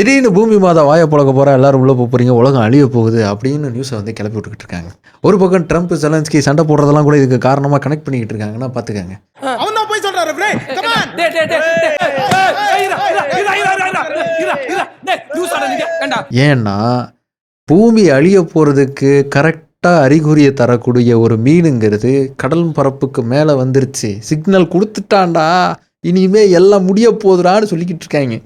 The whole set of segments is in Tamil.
திடீர்னு பூமி மாதா வாய பழக்க போகிறா எல்லாரும் உள்ளே போகிறீங்க உலகம் அழிய போகுது அப்படின்னு நியூஸை வந்து கிளப்பி விட்டுக்கிட்டு இருக்காங்க. ஒரு பக்கம் ட்ரம்ப் செலன்ஸ்கி சண்டை போடுறதெல்லாம் கூட இதுக்கு காரணமாக கனெக்ட் பண்ணிக்கிட்டு இருக்காங்கன்னா பார்த்துக்கங்க ஏன்னா பூமி அழிய போகிறதுக்கு கரெக்டாக அறிகுறியை தரக்கூடிய ஒரு மீனுங்கிறது கடல் பரப்புக்கு மேலே வந்துருச்சு. சிக்னல் கொடுத்துட்டான்டா இனிமே எல்லாம் முடிய போதுடான்னு சொல்லிக்கிட்டு இருக்காங்க.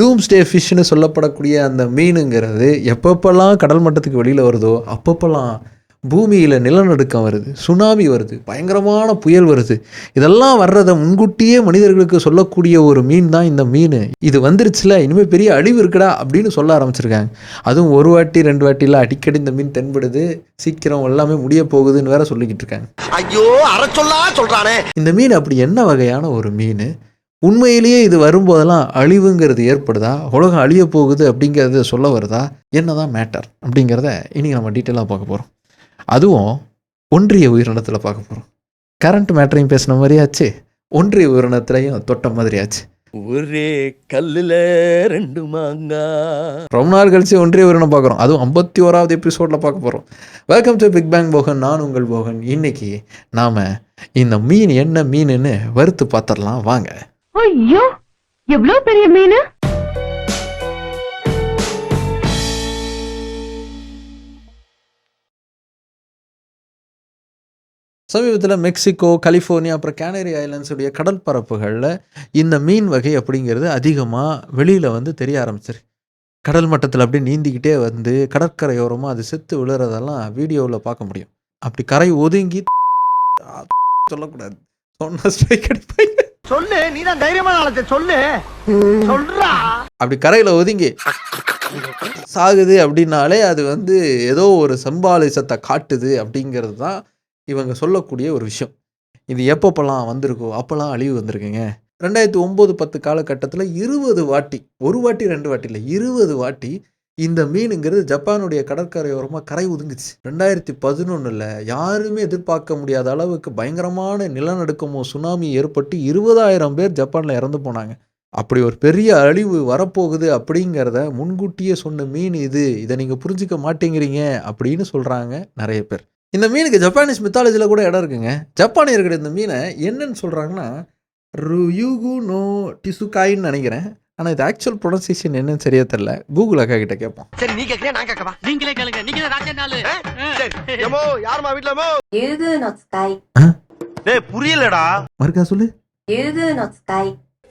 டூம்ஸ்டே ஃபிஷ்னு சொல்லப்படக்கூடிய அந்த மீனுங்கிறது எப்பப்பெல்லாம் கடல் மட்டத்துக்கு வெளியில் வருதோ அப்பப்பெல்லாம் பூமியில் நிலநடுக்கம் வருது சுனாமி வருது பயங்கரமான புயல் வருது. இதெல்லாம் வர்றதை முன்கூட்டியே மனிதர்களுக்கு சொல்லக்கூடிய ஒரு மீன் தான் இந்த மீன். இது வந்துருச்சுல இனிமேல் பெரிய அழிவு இருக்குடா அப்படின்னு சொல்ல ஆரம்பிச்சிருக்காங்க. அதுவும் ஒரு வாட்டி ரெண்டு வாட்டிலாம் அடிக்கடி இந்த மீன் தென்படுது சீக்கிரம் எல்லாமே முடிய போகுதுன்னு வேற சொல்லிக்கிட்டு இருக்காங்க. ஐயோ அற சொல்லா சொல்றானே. இந்த மீன் அப்படி என்ன வகையான ஒரு மீன்? உண்மையிலேயே இது வரும்போதெல்லாம் அழிவுங்கிறது ஏற்படுதா? உலகம் அழிய போகுது அப்படிங்கிறது சொல்ல வருதா? என்னதான் மேட்டர் அப்படிங்கிறத இன்றைக்கி நம்ம டீட்டெயிலாக பார்க்க போகிறோம் அதுவும் ஒன்றிய உயிரினத்தில் பார்க்க போகிறோம் கரண்ட் மேட்டரையும் பேசின மாதிரியாச்சு ஒன்றிய உயிரினத்திலையும் தொட்ட மாதிரியாச்சு ஒரே கல்லுல ரெண்டு மாங்கா. ரொம்ப நாள் கழிச்சு ஒன்றிய உயிரினம் பார்க்குறோம். அதுவும் ஐம்பத்தி ஓராவது எபிசோடில் பார்க்க போகிறோம் welcome to Big Bang Bogan நான் உங்கள் போகன். இன்னைக்கு நாம் இந்த மீன் என்ன மீனுன்னு வறுத்து பார்த்துடலாம். வாங்க. ஐயோ எவ்வளவு பெரிய மீன்? சமீபத்தில் மெக்சிகோ கலிஃபோர்னியா அப்புறம் கேனரி ஐலாண்ட்ஸுடைய கடல் பரப்புகளில் இந்த மீன் வகை அப்படிங்கிறது அதிகமாக வெளியில் வந்து தெரிய ஆரம்பிச்சிரு கடல் மட்டத்தில் அப்படியே நீந்திக்கிட்டே வந்து கடற்கரையோரமாக அது செத்து விழுறதெல்லாம் வீடியோவில் பார்க்க முடியும். அப்படி கரை ஒதுங்கி சொல்லக்கூடாது. சொன்னால் ஸ்ட்ரைக் அடிப்பாங்க. சொல்லு நீ தான் தைரியமான ஆளத்தை சொல்லு. சொல்றா. அப்படி கரையில் ஒதுங்கி. சாகுது அப்படின்னாலே அது வந்து ஏதோ ஒரு சம்பாலிசத்தை காட்டுது அப்படிங்கிறது தான் இவங்க சொல்லக்கூடிய ஒரு விஷயம். இது எப்பப்பெல்லாம் வந்திருக்கோ அப்போல்லாம் அழிவு வந்திருக்குங்க. ரெண்டாயிரத்தி ஒம்பது பத்து காலகட்டத்தில் இருபது வாட்டி ஒரு வாட்டி ரெண்டு வாட்டி இல்லை இருபது வாட்டி இந்த மீனுங்கிறது ஜப்பானுடைய கடற்கரையோரமாக கரை ஒதுங்குச்சு ரெண்டாயிரத்தி பதினொன்றில் யாருமே எதிர்பார்க்க முடியாத அளவுக்கு பயங்கரமான நிலநடுக்கமோ சுனாமி ஏற்பட்டு இருபதாயிரம் பேர் ஜப்பானில் இறந்து போனாங்க. அப்படி ஒரு பெரிய அழிவு வரப்போகுது அப்படிங்கிறத முன்கூட்டியே சொன்ன மீன் இது. இதை நீங்கள் புரிஞ்சுக்க மாட்டேங்கிறீங்க அப்படின்னு சொல்கிறாங்க நிறைய பேர். இந்த மீனுக்கு ஜப்பானீஸ் மித்தாலஜியில் கூட இடம் இருக்குங்க. ஜப்பானியர்கள் இந்த மீனை என்னன்னு சொல்கிறாங்கன்னா ருயூகு நோ டிசுகாயின்னு நினைக்கிறேன். ஆனால் இது ஆக்சுவல் ப்ரொனன்சியேஷன் என்னன்னு சரியா தெரியல. கூகுள் அக்கா கிட்ட கேட்போம். சரி நீ கேட்கறியா நான் கேட்கவா? நீங்களே கேளுங்க. நீங்க ராஜா நாள். ஏமோ யாருமா வீட்ல ஏமோ எழுது நாட் ஸ்கை டேய் புரியலடா. மறுக்கா சொல்லு. எழுது நாட் ஸ்கை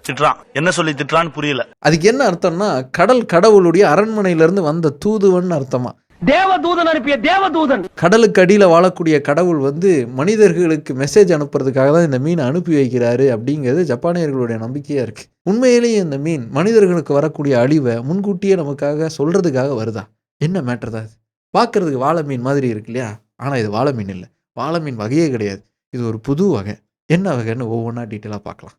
திட்டுறான். என்ன சொல்லி திட்டுறான்னு புரியல. அதுக்கு என்ன அர்த்தம்னா கடல் கடவுளுடைய அரண்மனையிலிருந்து வந்த தூதுவன் அர்த்தமா? தேவதூதன் அனுப்பிய தேவதூதன். கடலுக்கு அடியில் வாழக்கூடிய கடவுள் வந்து மனிதர்களுக்கு மெசேஜ் அனுப்புறதுக்காக தான் இந்த மீனை அனுப்பி வைக்கிறாரு அப்படிங்கிறது ஜப்பானியர்களுடைய நம்பிக்கையாக இருக்குது உண்மையிலேயே இந்த மீன் மனிதர்களுக்கு வரக்கூடிய அழிவை முன்கூட்டியே நமக்காக சொல்கிறதுக்காக வருதா? என்ன மேட்டர் தான் இது? பார்க்குறதுக்கு வாழை மீன் மாதிரி இருக்கு இல்லையா? ஆனால் இது வாழை மீன் இல்லை. வாழை மீன் வகையே கிடையாது. இது ஒரு புது வகை. என்ன வகைன்னு ஒவ்வொன்றா டீட்டெயிலாக பார்க்கலாம்.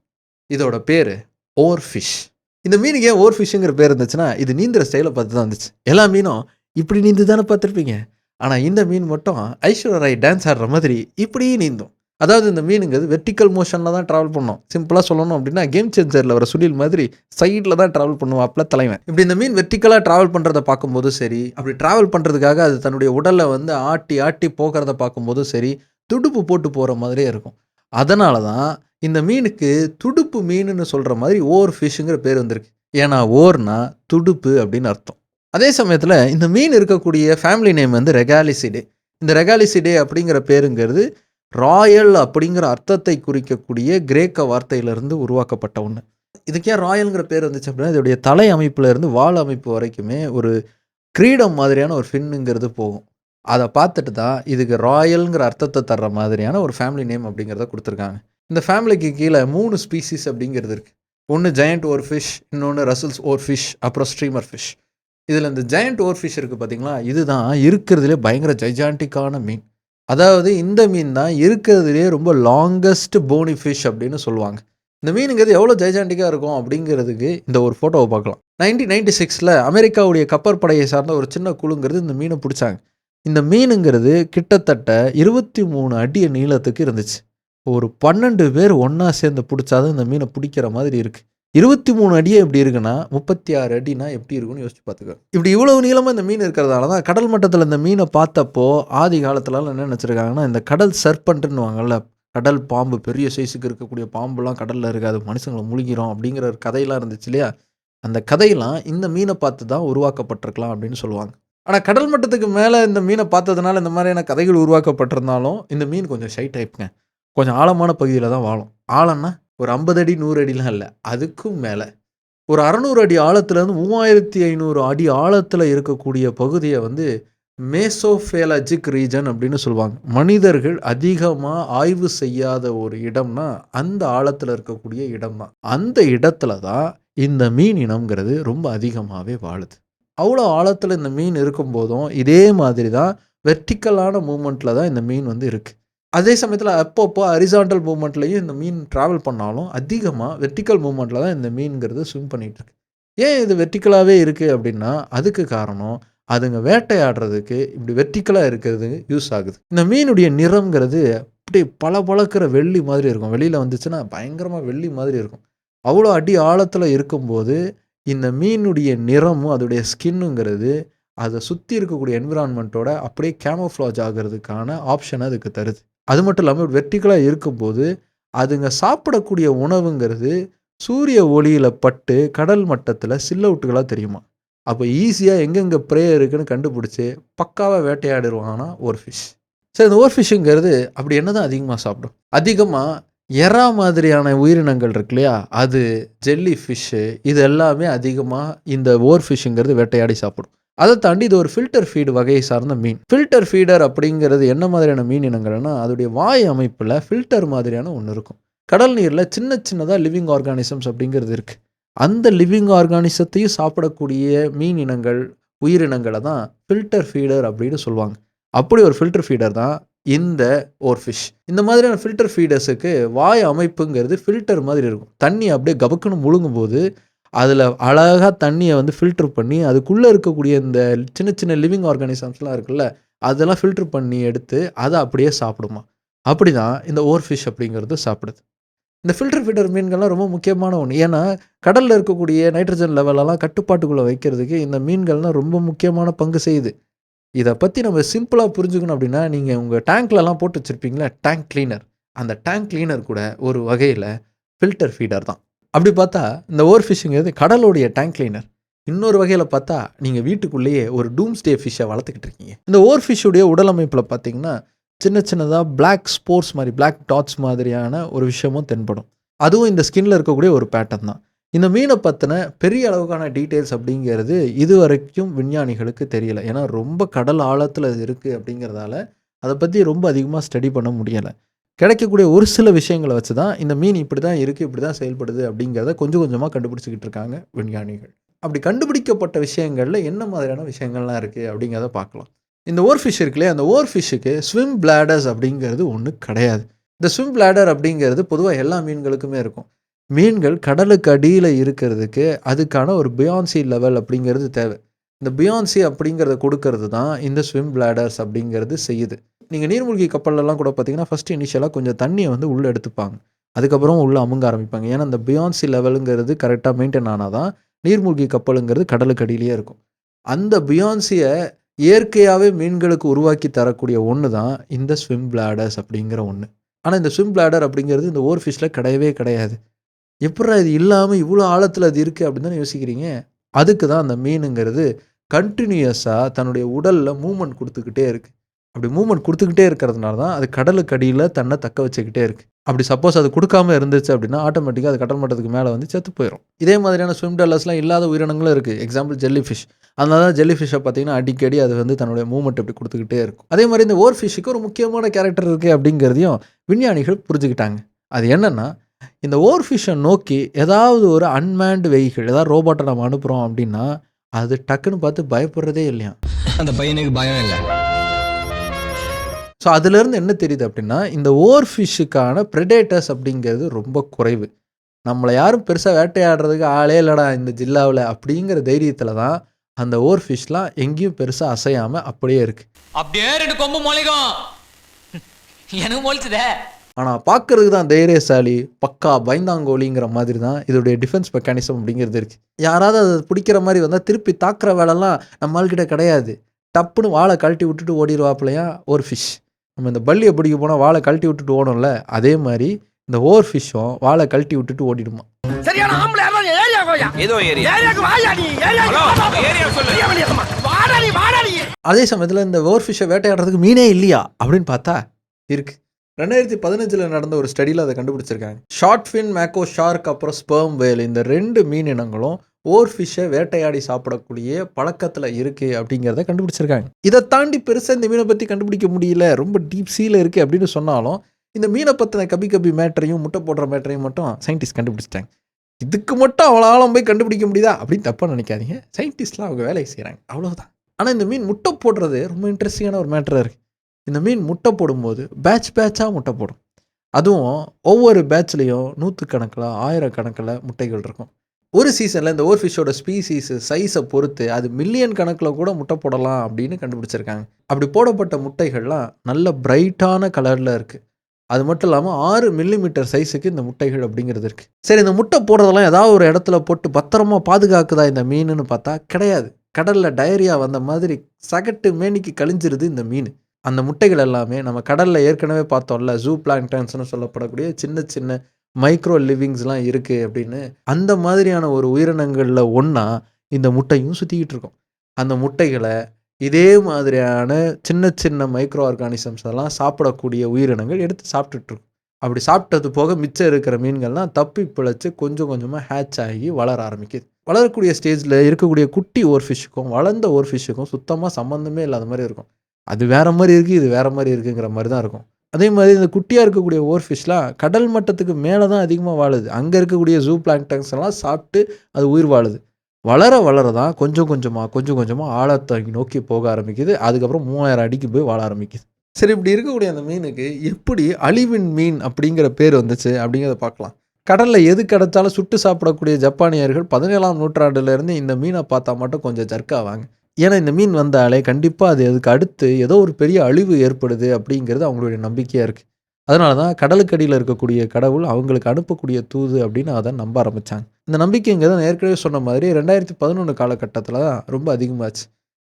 இதோட பேர் ஓர் ஃபிஷ் இந்த மீனுக்கு ஏன் ஓர் ஃபிஷ்ஷுங்கிற பேர் இருந்துச்சுன்னா இது நீந்திர ஸ்டைலை பார்த்து தான் இருந்துச்சு எல்லா மீனும் இப்படி நீந்து தானே பார்த்துருப்பீங்க? ஆனால் இந்த மீன் மட்டும் ஐஸ்வர்யா ராய் டான்ஸ் ஆடுற மாதிரி இப்படியே நீந்தும். அதாவது இந்த மீனுங்கிறது வெர்டிக்கல் மோஷனில் தான் ட்ராவல் பண்ணோம். சிம்பிளாக சொல்லணும் அப்படின்னா கேம் சேஞ்சரில் வர சுனில் மாதிரி சைடில் தான் ட்ராவல் பண்ணுவாப்ல தலைவன். இப்படி இந்த மீன் வெர்டிக்கலாக ட்ராவல் பண்ணுறத பார்க்கும்போதும் சரி அப்படி ட்ராவல் பண்ணுறதுக்காக அது தன்னுடைய உடலை வந்து ஆட்டி ஆட்டி போகிறத பார்க்கும்போதும் சரி துடுப்பு போட்டு போகிற மாதிரியே இருக்கும். அதனால தான் இந்த மீனுக்கு துடுப்பு மீனுன்னு சொல்கிற மாதிரி ஓர் ஃபிஷ்ஷுங்கிற பேர் வந்திருக்கு. ஏன்னா ஓர்னா துடுப்பு அப்படின்னு அர்த்தம். அதே சமயத்தில் இந்த மீன் இருக்கக்கூடிய ஃபேமிலி நேம் வந்து ரெகாலிசிடே. இந்த ரெகாலிசிடே அப்படிங்கிற பேருங்கிறது ராயல் அப்படிங்கிற அர்த்தத்தை குறிக்கக்கூடிய கிரேக்க வார்த்தையிலிருந்து உருவாக்கப்பட்ட ஒன்று இதுக்கே ராயல்ங்கிற பேர் வந்துச்சு அப்படின்னா இதோடைய தலை அமைப்புலேருந்து வால் அமைப்பு வரைக்குமே ஒரு கிரீடம் மாதிரியான ஒரு ஃபின்னுங்கிறது போகும். அதை பார்த்துட்டு தான் இதுக்கு ராயல்ங்கிற அர்த்தத்தை தர்ற மாதிரியான ஒரு ஃபேமிலி நேம் அப்படிங்கிறத கொடுத்துருக்காங்க. இந்த ஃபேமிலிக்கு கீழே மூணு ஸ்பீசிஸ் அப்படிங்கிறது இருக்குது ஒன்று ஜெயண்ட் ஓர் ஃபிஷ் இன்னொன்று ரசல்ஸ் ஓர் ஃபிஷ் அப்புறம் ஸ்ட்ரீமர் ஃபிஷ் இதில் இந்த ஜெயண்ட் ஓர் ஃபிஷ் இருக்குது பார்த்தீங்களா இதுதான் இருக்கிறதுலே பயங்கர ஜைஜாண்டிக்கான மீன். அதாவது இந்த மீன் தான் இருக்கிறதுலே ரொம்ப லாங்கஸ்ட் போனி ஃபிஷ் அப்படின்னு சொல்லுவாங்க. இந்த மீனுங்கிறது எவ்வளோ ஜெய்ஜாண்டிக்காக இருக்கும் அப்படிங்கிறதுக்கு இந்த ஒரு ஃபோட்டோவை பார்க்கலாம். நைன்டீன் நைன்டி சிக்ஸில் அமெரிக்காவுடைய கப்பற்படையை சார்ந்த ஒரு சின்ன குழுங்கிறது இந்த மீனை பிடிச்சாங்க. இந்த மீனுங்கிறது கிட்டத்தட்ட இருபத்தி மூணு அடிய நீளத்துக்கு இருந்துச்சு. ஒரு பன்னெண்டு பேர் ஒன்றா சேர்ந்து பிடிச்சாதான் இந்த மீனை பிடிக்கிற மாதிரி இருக்குது இருபத்தி மூணு அடியே எப்படி இருக்குன்னா முப்பத்தி ஆறு அடினா எப்படி இருக்குன்னு யோசிச்சு பார்த்துக்க. இப்படி இவ்வளவு நீளமாக இந்த மீன் இருக்கிறதால தான் கடல் மட்டத்தில் இந்த மீனை பார்த்தப்போ ஆதி காலத்துலலாம் என்ன நினச்சிருக்காங்கன்னா இந்த கடல் சர்பண்ட்டுன்னுவாங்கல்ல கடல் பாம்பு பெரிய சைஸுக்கு இருக்கக்கூடிய பாம்புலாம் கடலில் இருக்காது மனுஷங்களை முழுகிறோம் அப்படிங்கிற ஒரு கதையெல்லாம் இருந்துச்சு இல்லையா? அந்த கதையெல்லாம் இந்த மீனை பார்த்து தான் உருவாக்கப்பட்டிருக்கலாம் அப்படின்னு சொல்லுவாங்க. ஆனால் கடல் மட்டத்துக்கு மேலே இந்த மீனை பார்த்ததுனால இந்த மாதிரியான கதைகள் உருவாக்கப்பட்டிருந்தாலும் இந்த மீன் கொஞ்சம் ஷை டைப்புங்க கொஞ்சம் ஆழமான பகுதியில் தான் வாழும். ஆழம்னா ஒரு ஐம்பது அடி நூறு அடிலாம் இல்லை. அதுக்கும் மேலே. ஒரு அறநூறு அடி ஆழத்துலேருந்து மூவாயிரத்தி ஐநூறு அடி ஆழத்தில் இருக்கக்கூடிய பகுதியை வந்து மேசோஃபேலஜிக் ரீஜன் அப்படின்னு சொல்லுவாங்க. மனிதர்கள் அதிகமாக ஆய்வு செய்யாத ஒரு இடம்னா அந்த ஆழத்தில் இருக்கக்கூடிய இடம் தான் அந்த இடத்துல தான் இந்த மீன் இனம்ங்கிறது ரொம்ப அதிகமாகவே வாழுது. அவ்வளோ ஆழத்தில் இந்த மீன் இருக்கும்போதும் இதே மாதிரி தான் வெர்டிக்கலான மூமெண்ட்டில் தான் இந்த மீன் வந்து இருக்குது அதே சமயத்தில் அப்பப்போ ஹரிசாண்டல் மூமெண்ட்லேயும் இந்த மீன் ட்ராவல் பண்ணாலும் அதிகமாக வெர்டிக்கல் மூமெண்ட்டில் தான் இந்த மீன்கிறது ஸ்விம் பண்ணிகிட்ருக்கு ஏன் இது வெர்டிக்கலாகவே இருக்குது அப்படின்னா அதுக்கு காரணம் அதுங்க வேட்டையாடுறதுக்கு இப்படி வெர்டிக்கலாக இருக்கிறது யூஸ் ஆகுது. இந்த மீனுடைய நிறம்ங்கிறது அப்படி பல பழக்கிற வெள்ளி மாதிரி இருக்கும். வெளியில் வந்துச்சுன்னா பயங்கரமாக வெள்ளி மாதிரி இருக்கும். அவ்வளோ அடி ஆழத்தில் இருக்கும்போது இந்த மீனுடைய நிறமும் அதோடைய ஸ்கின்னுங்கிறது அதை சுற்றி இருக்கக்கூடிய என்விரான்மெண்ட்டோட அப்படியே கேமோஃப்ளாஜ் ஆகிறதுக்கான ஆப்ஷனை அதுக்கு தருது. அது மட்டும் இல்லாமல் வெர்டிக்கலாக இருக்கும்போது அதுங்க சாப்பிடக்கூடிய உணவுங்கிறது சூரிய ஒளியில் பட்டு கடல் மட்டத்தில் சில்லவுட்டுகளாக தெரியுமா? அப்போ ஈஸியாக எங்கெங்கே ப்ரே இருக்குன்னு கண்டுபிடிச்சி பக்காவாக வேட்டையாடிடுவாங்கன்னா ஒரு ஃபிஷ் சரி இந்த ஓர் ஃபிஷ்ஷுங்கிறது அப்படி என்ன தான் அதிகமாக சாப்பிடும்? அதிகமாக எறா மாதிரியான உயிரினங்கள் இருக்கு இல்லையா? அது ஜெல்லி ஃபிஷ்ஷு இது எல்லாமே அதிகமாக இந்த ஓர் ஃபிஷ்ஷுங்கிறது வேட்டையாடி சாப்பிடும். அதை தாண்டி இது ஒரு ஃபில்டர் ஃபீடு வகையை சார்ந்த மீன். ஃபில்டர் ஃபீடர் அப்படிங்கிறது என்ன மாதிரியான மீன் இனங்கள்னா அதோடைய வாய் அமைப்பில் ஃபில்டர் மாதிரியான ஒன்று இருக்கும். கடல் நீரில் சின்ன சின்னதாக லிவிங் ஆர்கானிசம்ஸ் அப்படிங்கிறது இருக்குது அந்த லிவிங் ஆர்கானிசத்தையும் சாப்பிடக்கூடிய மீன் இனங்கள் உயிரினங்களை தான் ஃபில்டர் ஃபீடர் அப்படின்னு சொல்லுவாங்க. அப்படி ஒரு ஃபில்டர் ஃபீடர் தான் இந்த ஓர் ஃபிஷ் இந்த மாதிரியான ஃபில்டர் ஃபீடர்ஸுக்கு வாய் அமைப்புங்கிறது ஃபில்டர் மாதிரி இருக்கும். தண்ணி அப்படியே கபக்குன்னு முழுங்கும்போது அதில் அழகாக தண்ணியை வந்து ஃபில்டர் பண்ணி அதுக்குள்ளே இருக்கக்கூடிய இந்த சின்ன சின்ன லிவிங் ஆர்கானிசம்ஸ்லாம் இருக்குல்ல அதெல்லாம் ஃபில்டர் பண்ணி எடுத்து அதை அப்படியே சாப்பிடுமா. அப்படி தான் இந்த ஓர் ஃபிஷ் அப்படிங்கிறது சாப்பிடுது. இந்த ஃபில்டர் ஃபிட்டர் மீன்கள்லாம் ரொம்ப முக்கியமான ஒன்று ஏன்னா கடலில் இருக்கக்கூடிய நைட்ரஜன் லெவலெல்லாம் கட்டுப்பாட்டுக்குள்ளே வைக்கிறதுக்கு இந்த மீன்கள்லாம் ரொம்ப முக்கியமான பங்கு செய்யுது. இதை பற்றி நம்ம சிம்பிளாக புரிஞ்சுக்கணும் அப்படின்னா நீங்கள் உங்கள் டேங்க்லலாம் போட்டு வச்சுருப்பீங்களா டேங்க் கிளீனர் அந்த டேங்க் கிளீனர் கூட ஒரு வகையில் ஃபில்டர் ஃபீடர் தான். அப்படி பார்த்தா இந்த ஓவர் ஃபிஷ்ஷுங்கிறது கடலுடைய டேங்க் கிளீனர் இன்னொரு வகையில் பார்த்தா நீங்கள் வீட்டுக்குள்ளேயே ஒரு டூம் ஸ்டே ஃபிஷ்ஷை வளர்த்துக்கிட்டு இருக்கீங்க. இந்த ஓவர் ஃபிஷ்ஷுடைய உடலமைப்பில் பார்த்தீங்கன்னா சின்ன சின்னதாக பிளாக் ஸ்போர்ட்ஸ் மாதிரி பிளாக் டாட்ஸ் மாதிரியான ஒரு விஷயமும் தென்படும். அதுவும் இந்த ஸ்கின்ல இருக்கக்கூடிய ஒரு பேட்டர்ன் தான். இந்த மீனை பற்றின பெரிய அளவுக்கான டீட்டெயில்ஸ் அப்படிங்கிறது இது வரைக்கும் விஞ்ஞானிகளுக்கு தெரியல. ஏன்னா ரொம்ப கடல் ஆழத்தில் இருக்குது அப்படிங்கிறதால அதை பற்றி ரொம்ப அதிகமாக ஸ்டடி பண்ண முடியலை. கிடைக்கக்கூடிய ஒரு சில விஷயங்களை வச்சு தான் இந்த மீன் இப்படி தான் இருக்குது இப்படி தான் செயல்படுது அப்படிங்கிறத கொஞ்சம் கொஞ்சமாக கண்டுபிடிச்சிக்கிட்டு இருக்காங்க விஞ்ஞானிகள். அப்படி கண்டுபிடிக்கப்பட்ட விஷயங்களில் என்ன மாதிரியான விஷயங்கள்லாம் இருக்குது அப்படிங்கிறத பார்க்கலாம். இந்த ஓர் ஃபிஷ் இருக்குல்லையே? அந்த ஓர் ஃபிஷ்ஷுக்கு ஸ்விம் பிளாடர்ஸ் அப்படிங்கிறது ஒன்றும் கிடையாது. இந்த ஸ்விம் பிளாடர் அப்படிங்கிறது பொதுவாக எல்லா மீன்களுக்குமே இருக்கும். மீன்கள் கடலுக்கு அடியில் இருக்கிறதுக்கு அதுக்கான ஒரு பியான்சி லெவல் அப்படிங்கிறது தேவை. இந்த பியான்சி அப்படிங்கிறத கொடுக்கறது தான் இந்த ஸ்விம் பிளாடர்ஸ் அப்படிங்கிறது செய்யுது. நீங்கள் நீர்மூழ்கி கப்பல்லலாம் கூட பார்த்தீங்கன்னா ஃபஸ்ட்டு இனிஷியலாக கொஞ்சம் தண்ணியை வந்து உள்ளே எடுத்துப்பாங்க. அதுக்கப்புறம் உள்ளே அமுங்க ஆரம்பிப்பாங்க. ஏன்னா அந்த பியான்சி லெவலுங்கிறது கரெக்டாக மெயின்டைன் ஆனால் தான் நீர்மூழ்கி கப்பலுங்கிறது கடலுக்கு அடியிலேயே இருக்கும். அந்த பியான்சியை இயற்கையாகவே மீன்களுக்கு உருவாக்கி தரக்கூடிய ஒன்று தான் இந்த ஸ்விம் பிளாடர்ஸ் அப்படிங்கிற ஒன்று ஆனால் இந்த ஸ்விம் பிளாடர் அப்படிங்கிறது இந்த ஓர் ஃபிஷ்ஷில் கிடையவே கிடையாது. எப்படா இது இல்லாமல் இவ்வளோ ஆழத்தில் அது இருக்குது அப்படின்னு தானே யோசிக்கிறீங்க? அதுக்கு தான் அந்த மீனுங்கிறது கண்டினியூஸாக தன்னுடைய உடலில் மூமெண்ட் கொடுத்துக்கிட்டே இருக்குது அப்படி மூமெண்ட் கொடுத்துக்கிட்டே இருக்கிறதுனால தான் அது கடலுக்கு அடியில் தன்னை தக்க வச்சுக்கிட்டே இருக்குது அப்படி சப்போஸ் அது கொடுக்காம இருந்துச்சு அப்படின்னா ஆட்டோமேட்டிக்காக அது கடல் மட்டத்துக்கு மேலே வந்து செத்து போயிடும் இதே மாதிரியான ஸ்விம் டல்லர்ஸ்லாம் இல்லாத உயிரினங்களும் இருக்குது எக்ஸாம்பிள் ஜெல்லி ஃபிஷ் அதனால தான் ஜெல்லி ஃபிஷ்ஷை பார்த்தீங்கன்னா அடிக்கடி அது வந்து தன்னுடைய மூமெண்ட் இப்படி கொடுத்துக்கிட்டே இருக்கும். அதே மாதிரி இந்த ஓர் ஃபிஷ்ஷுக்கு ஒரு முக்கியமான கேரக்டர் இருக்குது அப்படிங்கிறதையும் விஞ்ஞானிகள் புரிஞ்சுக்கிட்டாங்க. அது என்னென்னா இந்த ஓர் ஃபிஷ்ஷை நோக்கி ஏதாவது ஒரு அன்மேன்டு வெஹிக்கிள் ஏதாவது ரோபோட்டை நம்ம அனுப்புகிறோம் அப்படின்னா அது டக்குன்னு பார்த்து பயப்படுறதே இல்லையா? அந்த பையனுக்கு பயம் இல்லை. ஸோ அதுலேருந்து என்ன தெரியுது அப்படின்னா இந்த ஓர் ஃபிஷ்ஷுக்கான ப்ரெடேட்டர்ஸ் அப்படிங்கிறது ரொம்ப குறைவு. நம்மளை யாரும் பெருசாக வேட்டையாடுறதுக்கு ஆளே இல்லைடா இந்த ஜில்லாவில் அப்படிங்கிற தைரியத்தில் தான் அந்த ஓர் ஃபிஷ்லாம் எங்கேயும் பெருசாக அசையாமல் அப்படியே இருக்குது அப்படியே ரெண்டு கொம்பு முளைக்கும். எனக்கு முளைச்சுதே. ஆனால் பார்க்கறதுக்கு தான் தைரியசாலி பக்கா பயந்தாங்கோலிங்கிற மாதிரி தான் இதோடைய டிஃபென்ஸ் மெக்கானிசம் அப்படிங்கிறது இருக்குது யாராவது அதை பிடிக்கிற மாதிரி வந்தால் திருப்பி தாக்குற வேலைலாம் நம்ம ஆள்கிட்ட கிடையாது. டப்புன்னு வாழை கழட்டி விட்டுட்டு ஓடிடுவாப்புலையா ஒரு ஃபிஷ் நம்ம இந்த பல்லியை பிடிக்க போனால் வாழை கழட்டி விட்டுட்டு ஓடும்ல அதே மாதிரி இந்த ஓவர் ஃபிஷ்ஷும் வாழை கழட்டி விட்டுட்டு ஓடிடுமா? சரியான ஆம்பளை யாரா ஏரியா கோயா ஏதோ ஏரியா. ஏரியாக்கு வாயா நீ? ஹலோ ஏரியா சொல்லு. ஏரியா வாடா நீ வாடா நீ. அதே சமயத்தில் இந்த ஓவர் ஃபிஷ்ஷை வேட்டையாடுறதுக்கு மீனே இல்லையா? அப்படின்னு பார்த்தா இருக்கு. ரெண்டாயிரத்தி பதினஞ்சில் நடந்த ஒரு ஸ்டடியில் அதை கண்டுபிடிச்சிருக்காங்க. ஷார்ட் ஃபின் மேக்கோ ஷார்க் அப்புறம் ஸ்பெர்ம் வேல் இந்த ரெண்டு மீன் இனங்களும் ஓர் ஃபிஷ்ஷை வேட்டையாடி சாப்பிடக்கூடிய பழக்கத்தில் இருக்குது அப்படிங்கிறத கண்டுபிடிச்சிருக்காங்க. இதை தாண்டி பெருசாக இந்த மீனை பற்றி கண்டுபிடிக்க முடியல ரொம்ப டீப் சீல இருக்குது அப்படின்னு சொன்னாலும் இந்த மீனை பற்றின கபி கபி மேட்டரையும் முட்டை போடுற மேட்டரையும் மட்டும் சயின்டிஸ்ட் கண்டுபிடிச்சிட்டாங்க. இதுக்கு மட்டும் அவ்வளோ ஆழம் போய் கண்டுபிடிக்க முடியுதா அப்படின்னு தப்பாக நினைக்காதீங்க. சயின்டிஸ்ட்லாம் அவங்க வேலையை செய்கிறாங்க அவ்வளோதான் ஆனால் இந்த மீன் முட்டை போடுறது ரொம்ப இன்ட்ரெஸ்டிங்கான ஒரு மேட்டராக இருக்குது இந்த மீன் முட்டை போடும்போது பேட்ச் பேட்சாக முட்டை போடும். அதுவும் ஒவ்வொரு பேட்ச்லேயும் நூற்றுக்கணக்கில் ஆயிரக்கணக்கில் முட்டைகள் இருக்கும். ஒரு சீசனில் இந்த ஓர் ஃபிஷ்ஷோட ஸ்பீசிஸ் சைஸை பொறுத்து அது மில்லியன் கணக்கில் கூட முட்டை போடலாம் அப்படின்னு கண்டுபிடிச்சிருக்காங்க. அப்படி போடப்பட்ட முட்டைகள்லாம் நல்ல பிரைட்டான கலரில் இருக்குது அது மட்டும் இல்லாமல் ஆறு மில்லிமீட்டர் சைஸுக்கு இந்த முட்டைகள் அப்படிங்கிறது இருக்குது சரி இந்த முட்டை போடுறதெல்லாம் ஏதாவது ஒரு இடத்துல போட்டு பத்திரமா பாதுகாக்குதா இந்த மீனுன்னு பார்த்தா கிடையாது. கடலில் டயரியா வந்த மாதிரி சகட்டு மேனிக்கு கழிஞ்சிருது இந்த மீன். அந்த முட்டைகள் எல்லாமே நம்ம கடலில் ஏற்கனவே பார்த்தோம்ல ஜூ பிளாங்டன்ஸ்னு சொல்லப்படக்கூடிய சின்ன சின்ன மைக்ரோ லிவிங்ஸ்லாம் இருக்குது அப்படின்னு. அந்த மாதிரியான ஒரு உயிரினங்களில் ஒன்றா இந்த முட்டையும் சுற்றிக்கிட்டு இருக்கும். அந்த முட்டைகளை இதே மாதிரியான சின்ன சின்ன மைக்ரோ ஆர்கானிசம்ஸ் எல்லாம் சாப்பிடக்கூடிய உயிரினங்கள் எடுத்து சாப்பிட்டுட்ருக்கும் அப்படி சாப்பிட்டது போக மிச்சம் இருக்கிற மீன்கள்லாம் தப்பி பிழைச்சி கொஞ்சம் கொஞ்சமாக ஹேட்ச் ஆகி வளர ஆரம்பிக்குது. வளரக்கூடிய ஸ்டேஜில் இருக்கக்கூடிய குட்டி ஓர் ஃபிஷ்ஷுக்கும் வளர்ந்த ஓர் ஃபிஷ்ஷுக்கும் சுத்தமாக சம்மந்தமே இல்லாத மாதிரி இருக்கும். அது வேற மாதிரி இருக்குது இது வேறு மாதிரி இருக்குங்கிற மாதிரி தான் இருக்கும். அதே மாதிரி இந்த குட்டியாக இருக்கக்கூடிய ஓர் ஃபிஷ்லாம் கடல் மட்டத்துக்கு மேலே தான் அதிகமாக வாழுது. அங்கே இருக்கக்கூடிய ஜூ பிளாங்டங்ஸ் எல்லாம் சாப்பிட்டு அது உயிர் வாழுது. வளர வளர தான் கொஞ்சம் கொஞ்சமாக கொஞ்சம் கொஞ்சமாக ஆழத்தை நோக்கி போக ஆரம்பிக்குது. அதுக்கப்புறம் மூவாயிரம் அடிக்கு போய் வாழ ஆரம்பிக்குது. சரி இப்படி இருக்கக்கூடிய அந்த மீனுக்கு எப்படி அழிவின் மீன் அப்படிங்கிற பேர் வந்துச்சு அப்படிங்கிறத பார்க்கலாம். கடலில் எது கிடைச்சாலும் சுட்டு சாப்பிடக்கூடிய ஜப்பானியர்கள் பதினேழாம் நூற்றாண்டுலேருந்து இந்த மீனை பார்த்தா மட்டும் கொஞ்சம் ஜர்க்காவாங்க. ஏன்னா இந்த மீன் வந்தாலே கண்டிப்பாக அது அதுக்கு அடுத்து ஏதோ ஒரு பெரிய அழிவு ஏற்படுது அப்படிங்கிறது அவங்களுடைய நம்பிக்கையாக இருக்குது அதனால தான் கடலுக்கடியில் இருக்கக்கூடிய கடவுள் அவங்களுக்கு அனுப்பக்கூடிய தூது அப்படின்னு அதை நம்ப ஆரம்பித்தாங்க இந்த நம்பிக்கைங்கிறத நான் ஏற்கனவே சொன்ன மாதிரி ரெண்டாயிரத்தி பதினொன்று காலகட்டத்தில் தான் ரொம்ப அதிகமாச்சு.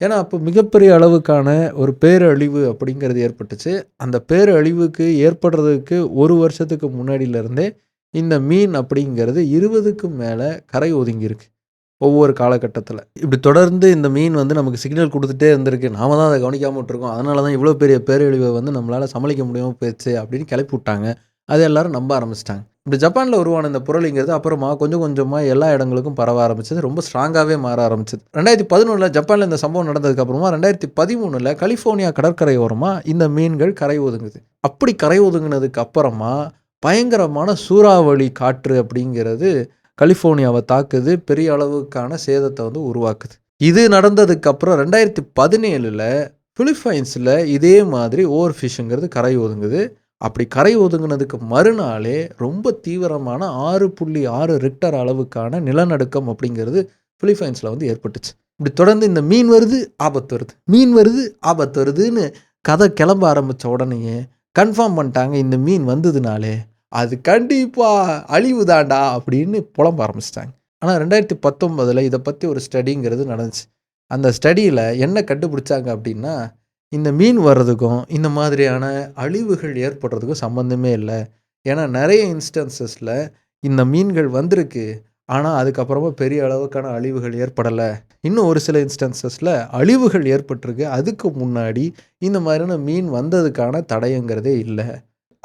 ஏன்னா அப்போ மிகப்பெரிய அளவுக்கான ஒரு பேரழிவு அப்படிங்கிறது ஏற்பட்டுச்சு. அந்த பேரழிவுக்கு ஏற்படுறதுக்கு ஒரு வருஷத்துக்கு முன்னாடியிலேருந்தே இந்த மீன் அப்படிங்கிறது இருபதுக்கும் மேலே கரை ஒதுங்கியிருக்கு. ஒவ்வொரு காலகட்டத்தில். இப்படி தொடர்ந்து இந்த மீன் வந்து நமக்கு சிக்னல் கொடுத்துட்டே இருந்திருக்கு. நாம தான் அதை கவனிக்காம விட்டுருக்கோம். அதனால தான் இவ்வளோ பெரிய பேரழிவை வந்து நம்மளால் சமாளிக்க முடியாமல் போயிடுச்சு அப்படின்னு கிளப்பி விட்டாங்க. அது எல்லாரும் நம்ப ஆரம்பிச்சிட்டாங்க. இப்படி ஜப்பானில் உருவான இந்த பொருளிங்கிறது அப்புறமா கொஞ்சம் கொஞ்சமாக எல்லா இடங்களுக்கும் பரவ ஆரம்பிச்சது. ரொம்ப ஸ்ட்ராங்காகவே மாற ஆரம்பிச்சது. ரெண்டாயிரத்தி பதினொன்றில் ஜப்பானில் இந்த சம்பவம் நடந்ததுக்கு அப்புறமா ரெண்டாயிரத்தி பதிமூணில் கலிஃபோர்னியா கடற்கரையோரமாக இந்த மீன்கள் கரை ஒதுங்குது. அப்படி கரை ஒதுங்கினதுக்கு அப்புறமா பயங்கரமான சூறாவளி காற்று அப்படிங்கிறது கலிஃபோர்னியாவை தாக்குது பெரிய அளவுக்கான சேதத்தை வந்து உருவாக்குது. இது நடந்ததுக்கு அப்புறம் ரெண்டாயிரத்தி பதினேழில் பிலிப்பைன்ஸில் இதே மாதிரி ஓவர் ஃபிஷ்ஷுங்கிறது கரை ஒதுங்குது. அப்படி கரை ஒதுங்கினதுக்கு மறுநாளே ரொம்ப தீவிரமான ஆறு புள்ளி ஆறு ரிக்டர் அளவுக்கான நிலநடுக்கம் அப்படிங்கிறது பிலிப்பைன்ஸில் வந்து ஏற்பட்டுச்சு. இப்படி தொடர்ந்து இந்த மீன் வருது ஆபத்து வருது. மீன் வருது ஆபத்து வருதுன்னு கதை கிளம்ப ஆரம்பித்த உடனேயே கன்ஃபார்ம் பண்ணிட்டாங்க இந்த மீன் வந்ததுனாலே அது கண்டிப்பாக அழிவு தாண்டா அப்படின்னு புலம்ப ஆரம்பிச்சிட்டாங்க. ஆனால் ரெண்டாயிரத்தி பத்தொம்பதில் இதை பற்றி ஒரு ஸ்டடிங்கிறது நடந்துச்சு. அந்த ஸ்டடியில் என்ன கண்டுபிடிச்சாங்க அப்படின்னா இந்த மீன் வர்றதுக்கும் இந்த மாதிரியான அழிவுகள் ஏற்படுறதுக்கும் சம்மந்தமே இல்லை. ஏன்னா நிறைய இன்ஸ்டன்சஸில் இந்த மீன்கள் வந்திருக்கு. ஆனால் அதுக்கப்புறமா பெரிய அளவுக்கான அழிவுகள் ஏற்படலை. இன்னும் ஒரு சில இன்ஸ்டன்சஸில் அழிவுகள் ஏற்பட்டிருக்கு. அதுக்கு முன்னாடி இந்த மாதிரியான மீன் வந்ததுக்கான தடயங்கிறதே இல்லை.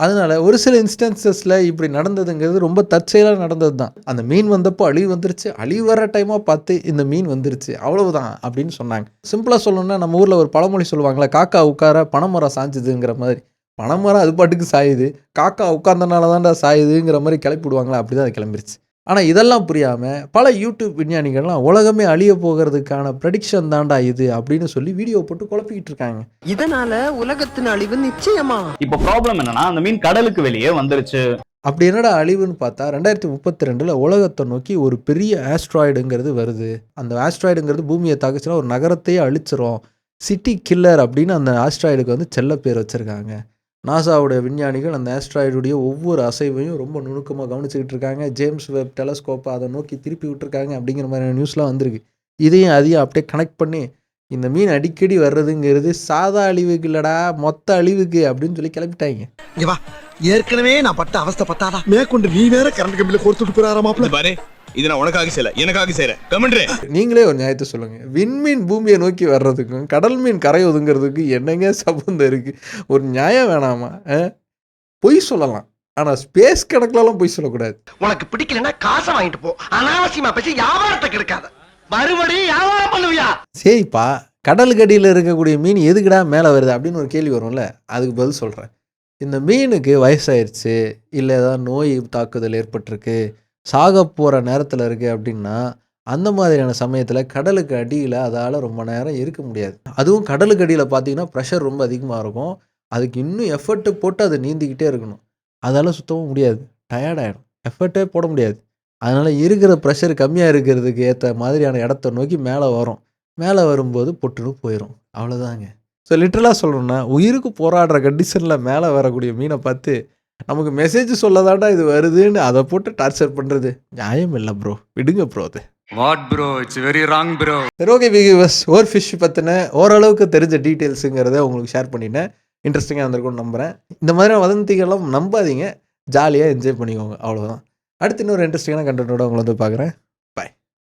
அதனால் ஒரு சில இன்ஸ்டன்சஸில் இப்படி நடந்ததுங்கிறது ரொம்ப தற்செயலாக நடந்தது தான் அந்த மீன் வந்தப்போ அழிவு வந்துருச்சு. அழிவு வர டைமாக பார்த்து இந்த மீன் வந்துருச்சு. அவ்வளவுதான் அப்படின்னு சொன்னாங்க. சிம்பிளாக சொல்லணும்னா நம்ம ஊரில் ஒரு பழமொழி சொல்லுவாங்களே காக்கா உட்கார பனைமரம் சாஞ்சுதுங்கிற மாதிரி. பனைமரம் அது பாட்டுக்கு சாயுது. காக்கா உட்கார்ந்தனால தான்டா சாயுதுங்கிற மாதிரி கிளப்பிடுவாங்களா அப்படி தான் அது கிளம்பிருச்சு. ஆனால் இதெல்லாம் புரியாமல் பல யூடியூப் விஞ்ஞானிகள்லாம் உலகமே அழிய போகிறதுக்கான ப்ரெடிக்ஷன் தான்டா இது அப்படின்னு சொல்லி வீடியோ போட்டு குழப்பிக்கிட்டு இருக்காங்க. இதனால உலகத்தின் அழிவு நிச்சயமா? இப்ப ப்ராப்ளம் என்னன்னா அந்த மீன் கடலுக்கு வெளியே வந்துருச்சு. அப்படி என்னடா அழிவுன்னு பார்த்தா ரெண்டாயிரத்தி முப்பத்தி ரெண்டில் உலகத்தை நோக்கி ஒரு பெரிய ஆஸ்ட்ராய்டுங்கிறது வருது. அந்த ஆஸ்ட்ராய்டுங்கிறது பூமியை தாக்குச்சுன்னா ஒரு நகரத்தையே அழிச்சிரும். சிட்டி கில்லர் அப்படின்னு அந்த ஆஸ்ட்ராய்டுக்கு வந்து செல்ல பேர் வச்சுருக்காங்க. நாசாவுடைய விஞ்ஞானிகள் அந்த ஆஸ்ட்ராய்டுடைய ஒவ்வொரு அசைவையும் ரொம்ப நுணுக்கமாக கவனிச்சுக்கிட்டு இருக்காங்க. ஜேம்ஸ் வெப் டெலஸ்கோப்பை அதை நோக்கி திருப்பி விட்டுருக்காங்க அப்படிங்கிற மாதிரியான நியூஸ்லாம் வந்திருக்கு. இதையும் அதையும் அப்படியே கனெக்ட் பண்ணி இந்த மீன் அடிக்கடி வர்றதுங்கிறது சாதா அழிவுக்கு இல்லடா மொத்த அழிவுக்கு அப்படின்னு சொல்லி கிளப்பிட்டாங்க ஏற்கனவே நான் பட்ட அவஸ்தை பத்தாதா? மேற்கொண்டு நீ வேற கரண்ட் கம்பியில கோர்த்துட்டு போறாரா பாரு. இது நான் உனக்காக செய்யல எனக்காக செய்யறேன் கமெண்ட்ரே நீங்களே ஒரு நியாயத்தை சொல்லுங்கள் விண்மீன் பூமியை நோக்கி வர்றதுக்கும் கடல் மீன் கரை ஒதுங்கிறதுக்கும் என்னங்க சம்பந்தம் இருக்குது ஒரு நியாயம் வேணாமா? ஆ? பொய் சொல்லலாம். ஆனால் ஸ்பேஸ் கணக்குலலாம் பொய் சொல்லக்கூடாது. உனக்கு பிடிக்கலன்னா காசை வாங்கிட்டு போ. அனாவசியமா பேசி வியாபாரத்தை கெடுக்காத. மறுபடியும் வியாபாரம் பண்ணுவியா? சரிப்பா கடலுக்கு அடியில் இருக்கக்கூடிய மீன் எதுக்குடா மேலே வருது அப்படின்னு ஒரு கேள்வி வரும்ல? அதுக்கு பதில் சொல்கிறேன் இந்த மீனுக்கு வயசாயிருச்சு இல்லை ஏதாவது நோய் தாக்குதல் ஏற்பட்டிருக்கு சாக போகிற நேரத்தில் இருக்குது அப்படின்னா அந்த மாதிரியான சமயத்தில் கடலுக்கு அடியில் அதால் ரொம்ப நேரம் இருக்க முடியாது. அதுவும் கடலுக்கு அடியில் பார்த்தீங்கன்னா ப்ரெஷர் ரொம்ப அதிகமாக இருக்கும். அதுக்கு இன்னும் எஃபர்ட்டு போட்டு அதை நீந்திக்கிட்டே இருக்கணும். அதால் சுத்தவும் முடியாது. டயர்டாயிடும் எஃபர்ட்டே போட முடியாது. அதனால் இருக்கிற ப்ரெஷர் கம்மியாக இருக்கிறதுக்கு ஏற்ற மாதிரியான இடத்த நோக்கி மேலே வரும். மேலே வரும்போது பொட்டுன்னு போயிடும் அவ்வளோதாங்க ஸோ லிட்டரலாக சொல்லணும்னா உயிருக்கு போராடுற கண்டிஷனில் மேலே வரக்கூடிய மீனை பார்த்து நமக்கு மெசேஜ் சொல்லதாண்டா இது வருதுன்னு அதை போட்டு டார்ச்சர் பண்ணுறது நியாயம் இல்லை ப்ரோ விடுங்க ப்ரோ அது. What bro it's very wrong bro சரி ஓகே ஓர் ஃபிஷ் பற்றின ஓரளவுக்கு தெரிஞ்ச டீட்டெயில்ஸுங்கிறத உங்களுக்கு ஷேர் பண்ணினேன் இன்ட்ரெஸ்டிங்காக இருந்திருக்கும்னு நம்புகிறேன் இந்த மாதிரி வதந்திகள்லாம் நம்பாதீங்க. ஜாலியாக என்ஜாய் பண்ணிக்கோங்க. அவ்வளோதான் அடுத்து இன்னொரு இன்ட்ரெஸ்டிங்கான கண்டென்ட்டோட உங்களை வந்து பார்க்குறேன்.